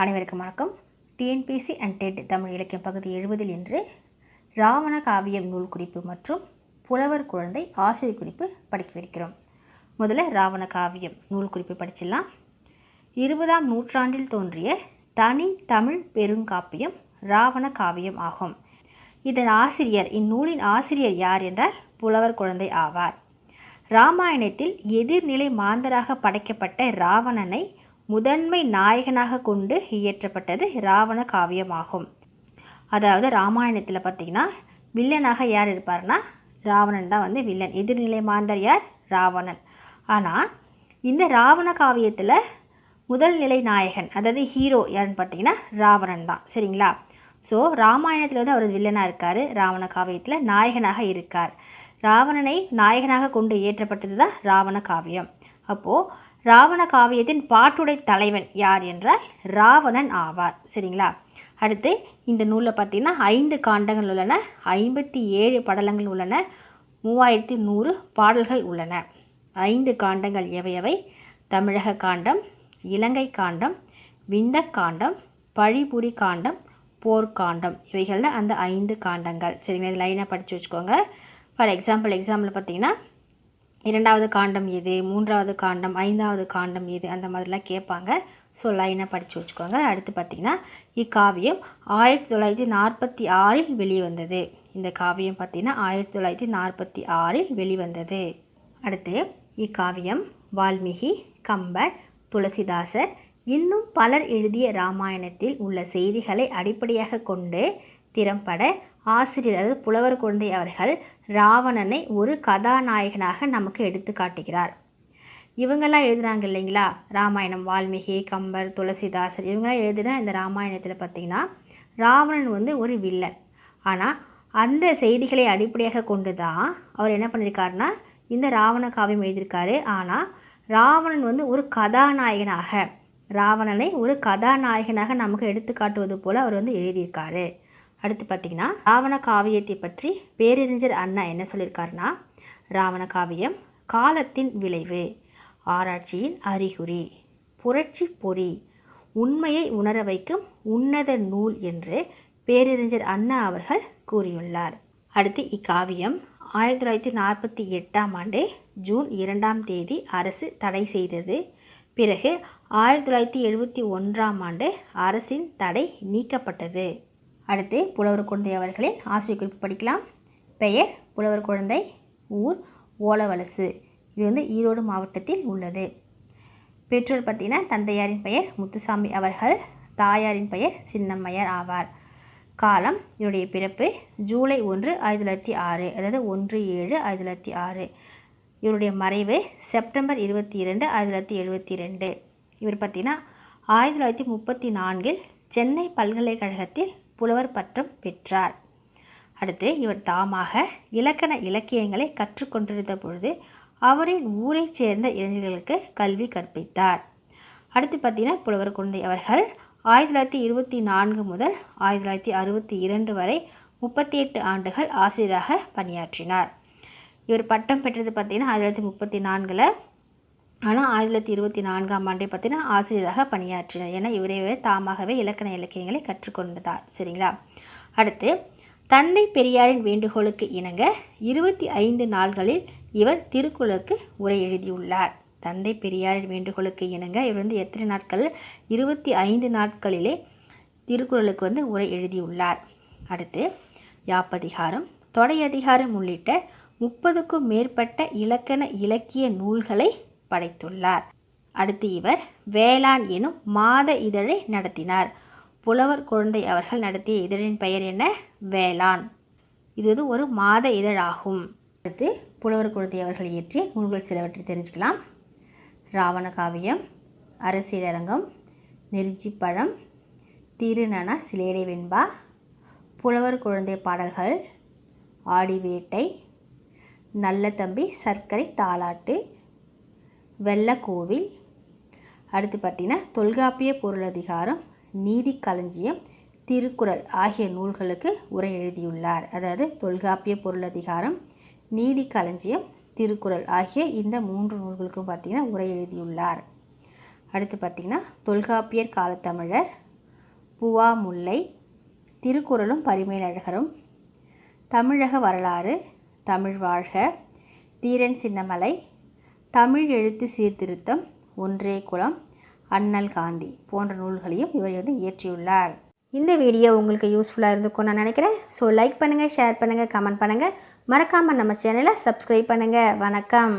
அனைவருக்கும் வணக்கம். TNPSC and dead Tamil இலக்கியம் பகுதி எழுபதில் இன்று ராவண காவியம் நூல் குறிப்பு மற்றும் புலவர் குழந்தை ஆசிரியர் குறிப்பு படிக்கவிருக்கிறோம் முதல்ல ராவண காவியம் நூல் குறிப்பு படிச்சிடலாம். இருபதாம் நூற்றாண்டில் தோன்றிய தனி தமிழ் பெருங்காப்பியம் ராவண காவியம் ஆகும். இதன் ஆசிரியர் இந்நூலின் ஆசிரியர் யார் என்றால் புலவர் குழந்தை ஆவார். ராமாயணத்தில் எதிர்நிலை மாந்தராக படைக்கப்பட்ட ராவணனை முதன்மை நாயகனாக கொண்டு இயற்றப்பட்டது ராவண காவியமாகும். அதாவது ராமாயணத்தில் பார்த்தீங்கன்னா வில்லனாக யார் இருப்பார்னா ராவணன் தான் வந்து வில்லன். எதிர்நிலை மாந்தர் யார்? ராவணன். ஆனால் இந்த ராவண காவியத்தில் முதல் நிலை நாயகன் அதாவது ஹீரோ யாருன்னு பார்த்தீங்கன்னா ராவணன் தான். சரிங்களா? ஸோ ராமாயணத்தில் வந்து அவர் வில்லனாக இருக்கார். ராவண காவியத்தில் நாயகனாக இருக்கார். ராவணனை நாயகனாக கொண்டு இயற்றப்பட்டது தான் ராவண காவியம். அப்போது ராவண காவியத்தின் பாட்டுடை தலைவன் யார் என்றால் ராவணன் ஆவார். சரிங்களா? அடுத்து இந்த நூலில் பார்த்தீங்கன்னா ஐந்து காண்டங்கள் உள்ளன. ஐம்பத்தி ஏழு படலங்கள் உள்ளன. மூவாயிரத்தி நூறு பாடல்கள் உள்ளன. ஐந்து காண்டங்கள் எவையவை தமிழக காண்டம் இலங்கை காண்டம் விந்த காண்டம் பழிபுரி காண்டம் போர்க்காண்டம் இவைகளில் அந்த ஐந்து காண்டங்கள். சரிங்களா? இது லைனாக படித்து வச்சுக்கோங்க. ஃபார் எக்ஸாம்பிள் எக்ஸாம்பிள் பார்த்தீங்கன்னா இரண்டாவது காண்டம் எது? மூன்றாவது காண்டம் ஐந்தாவது காண்டம் எது? அந்த மாதிரிலாம் கேட்பாங்க. ஸோ லைனாக படித்து வச்சுக்கோங்க. அடுத்து பார்த்திங்கன்னா இக்காவியம் ஆயிரத்தி தொள்ளாயிரத்தி நாற்பத்தி ஆறில் வெளிவந்தது. இந்த காவியம் பார்த்திங்கன்னா ஆயிரத்தி தொள்ளாயிரத்தி நாற்பத்தி ஆறில் வெளிவந்தது. அடுத்து இக்காவியம் வால்மீகி கம்பர் துளசிதாசர் இன்னும் பலர் எழுதிய ராமாயணத்தில் உள்ள செய்திகளை அடிப்படையாக கொண்டு திறம்பட ஆசிரியர் அதாவது புலவர் குழந்தை அவர்கள் ராவணனை ஒரு கதாநாயகனாக நமக்கு எடுத்து காட்டுகிறார். இவங்கெல்லாம் எழுதுனாங்க இல்லைங்களா? ராமாயணம் வால்மீகி கம்பர் துளசிதாசர் இவங்கெல்லாம் எழுதின இந்த ராமாயணத்தில் பார்த்திங்கன்னா ராவணன் வந்து ஒரு வில்லன். ஆனால் அந்த செய்திகளை அடிப்படையாக கொண்டு தான் அவர் என்ன பண்ணியிருக்காருன்னா இந்த ராவண காவியம் எழுதியிருக்காரு. ஆனால் ராவணன் வந்து ஒரு கதாநாயகனாக ராவணனை ஒரு கதாநாயகனாக நமக்கு எடுத்து காட்டுவது போல் அவர் வந்து எழுதியிருக்காரு. அடுத்து பார்த்திங்கன்னா ராவண காவியத்தை பற்றி பேரறிஞர் அண்ணா என்ன சொல்லியிருக்காருன்னா ராவண காவியம் காலத்தின் விளைவு ஆராய்ச்சியின் அறிகுறி புரட்சி பொறி உண்மையை உணர வைக்கும் உன்னத நூல் என்று பேரறிஞர் அண்ணா அவர்கள் கூறியுள்ளார். அடுத்து இக்காவியம் ஆயிரத்தி தொள்ளாயிரத்தி நாற்பத்தி எட்டாம் ஆண்டு ஜூன் இரண்டாம் தேதி அரசு தடை செய்தது. பிறகு ஆயிரத்தி தொள்ளாயிரத்தி எழுபத்தி ஒன்றாம் ஆண்டு அரசின் தடை நீக்கப்பட்டது. அடுத்து புலவர் குழந்தை அவர்களின் ஆசிரியர் குறிப்பு படிக்கலாம். பெயர் புலவர் குழந்தை ஊர் ஓலவலசு. இது வந்து ஈரோடு மாவட்டத்தில் உள்ளது. பெற்றோர் பார்த்தீங்கன்னா தந்தையாரின் பெயர் முத்துசாமி அவர்கள் தாயாரின் பெயர் சின்னம்மையார் ஆவார். காலம் இவருடைய பிறப்பு ஜூலை ஒன்று ஆயிரத்தி தொள்ளாயிரத்தி ஆறு அதாவது ஒன்று ஏழு ஆயிரத்தி தொள்ளாயிரத்தி ஆறு. இவருடைய மறைவு செப்டம்பர் இருபத்தி இரண்டு ஆயிரத்தி தொள்ளாயிரத்தி எழுபத்தி ரெண்டு இவர் பார்த்தீங்கன்னா ஆயிரத்தி தொள்ளாயிரத்தி முப்பத்தி நான்கில் சென்னை பல்கலைக்கழகத்தில் புலவர் பட்டம் பெற்றார். அடுத்து இவர் தாமாக இலக்கண இலக்கியங்களை கற்றுக்கொண்டிருந்த பொழுது அவரின் ஊரைச் சேர்ந்த இளைஞர்களுக்கு கல்வி கற்பித்தார். அடுத்து பார்த்தீங்கன்னா புலவர் குழந்தை அவர்கள் ஆயிரத்தி தொள்ளாயிரத்தி இருபத்தி நான்கு முதல் ஆயிரத்தி தொள்ளாயிரத்தி அறுபத்தி இரண்டு வரை முப்பத்தி எட்டு ஆண்டுகள் ஆசிரியராக பணியாற்றினார். இவர் பட்டம் பெற்றது பார்த்தீங்கன்னா ஆயிரத்தி தொள்ளாயிரத்தி முப்பத்தி நான்கில் ஆனால் ஆயிரத்தி தொள்ளாயிரத்தி இருபத்தி நான்காம் ஆண்டே பார்த்தீங்கன்னா ஆசிரியராக பணியாற்றினார். ஏன்னா இவரே தாமாகவே இலக்கண இலக்கியங்களை கற்றுக்கொண்டதார் சரிங்களா? அடுத்து தந்தை பெரியாரின் வேண்டுகோளுக்கு இணங்க இருபத்தி ஐந்து நாள்களில் இவர் திருக்குறளுக்கு உரை எழுதியுள்ளார். தந்தை பெரியாரின் வேண்டுகோளுக்கு இணங்க இவர் வந்து எத்தனை நாட்கள்? இருபத்தி ஐந்து நாட்களிலே திருக்குறளுக்கு வந்து உரை எழுதியுள்ளார். அடுத்து யாப்பதிகாரம் தொடையதிகாரம் உள்ளிட்ட முப்பதுக்கும் மேற்பட்ட இலக்கண இலக்கிய நூல்களை படைத்துள்ளார். அடுத்து இவர் வேளாண் எனும் மாத இதழை நடத்தினார். புலவர் குழந்தை அவர்கள் நடத்திய இதழின் பெயர் என்ன? வேளாண். இது வந்து ஒரு மாத இதழாகும். அடுத்து புலவர் குழந்தை அவர்கள் இயற்றிய நூல்கள் சிலவற்றை தெரிஞ்சுக்கலாம். ராவண காவியம் அரசியலரங்கம் நெருஞ்சிப்பழம் திருநன சிலேடை வெண்பா புலவர் குழந்தை பாடல்கள் ஆடிவேட்டை நல்ல தம்பி சர்க்கரை தாலாட்டு வெள்ளக்கோவில். அடுத்து பார்த்திங்கன்னா தொல்காப்பிய பொருளதிகாரம் நீதி களஞ்சியம் திருக்குறள் ஆகிய நூல்களுக்கு உரை எழுதியுள்ளார். அதாவது தொல்காப்பிய பொருளதிகாரம் நீதி களஞ்சியம் திருக்குறள் ஆகிய இந்த மூன்று நூல்களுக்கும் பார்த்திங்கன்னா உரை எழுதியுள்ளார். அடுத்து பார்த்திங்கன்னா தொல்காப்பியர் காலத்தமிழர் புவா முல்லை திருக்குறளும் பரிமேலழகரும் தமிழக வரலாறு தமிழ் வாழ்க தீரன் சின்னமலை தமிழ் எழுத்து சீர்திருத்தம் ஒன்றே குலம் அண்ணல் காந்தி போன்ற நூல்களையும் இவர் வந்து இயற்றியுள்ளார். இந்த வீடியோ உங்களுக்கு யூஸ்ஃபுல்லாக இருந்துக்கும் நான் நினைக்கிறேன். ஸோ லைக் பண்ணுங்கள் ஷேர் பண்ணுங்கள் கமெண்ட் பண்ணுங்கள் மறக்காமல் நம்ம சேனலை சப்ஸ்கிரைப் பண்ணுங்கள் வணக்கம்.